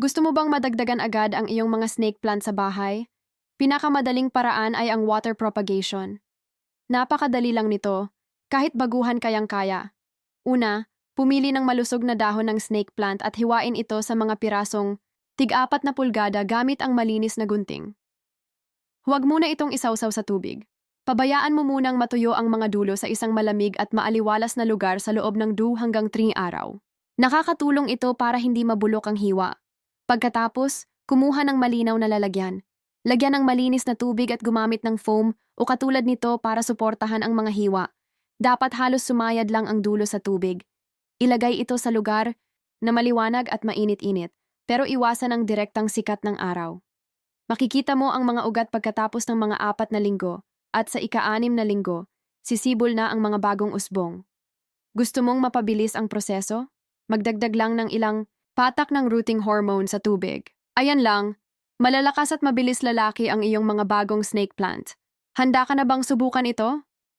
Gusto mo bang madagdagan agad ang iyong mga snake plant sa bahay? Pinakamadaling paraan ay ang water propagation. Napakadali lang nito, kahit baguhan kayang kaya. Una, pumili ng malusog na dahon ng snake plant at hiwain ito sa mga pirasong tig-apat na pulgada gamit ang malinis na gunting. Huwag muna itong isawsaw sa tubig. Pabayaan mo munang matuyo ang mga dulo sa isang malamig at maaliwalas na lugar sa loob ng 2 hanggang 3 araw. Nakakatulong ito para hindi mabulok ang hiwa. Pagkatapos, kumuha ng malinaw na lalagyan. Lagyan ng malinis na tubig at gumamit ng foam o katulad nito para suportahan ang mga hiwa. Dapat halos sumayad lang ang dulo sa tubig. Ilagay ito sa lugar na maliwanag at mainit-init, pero iwasan ang direktang sikat ng araw. Makikita mo ang mga ugat pagkatapos ng mga apat na linggo, at sa ika-anim na linggo, sisibol na ang mga bagong usbong. Gusto mong mapabilis ang proseso? Magdagdag lang ng ilang patak ng rooting hormone sa tubig. Ayan lang, malalakas at mabilis lalaki ang iyong mga bagong snake plant. Handa ka na bang subukan ito?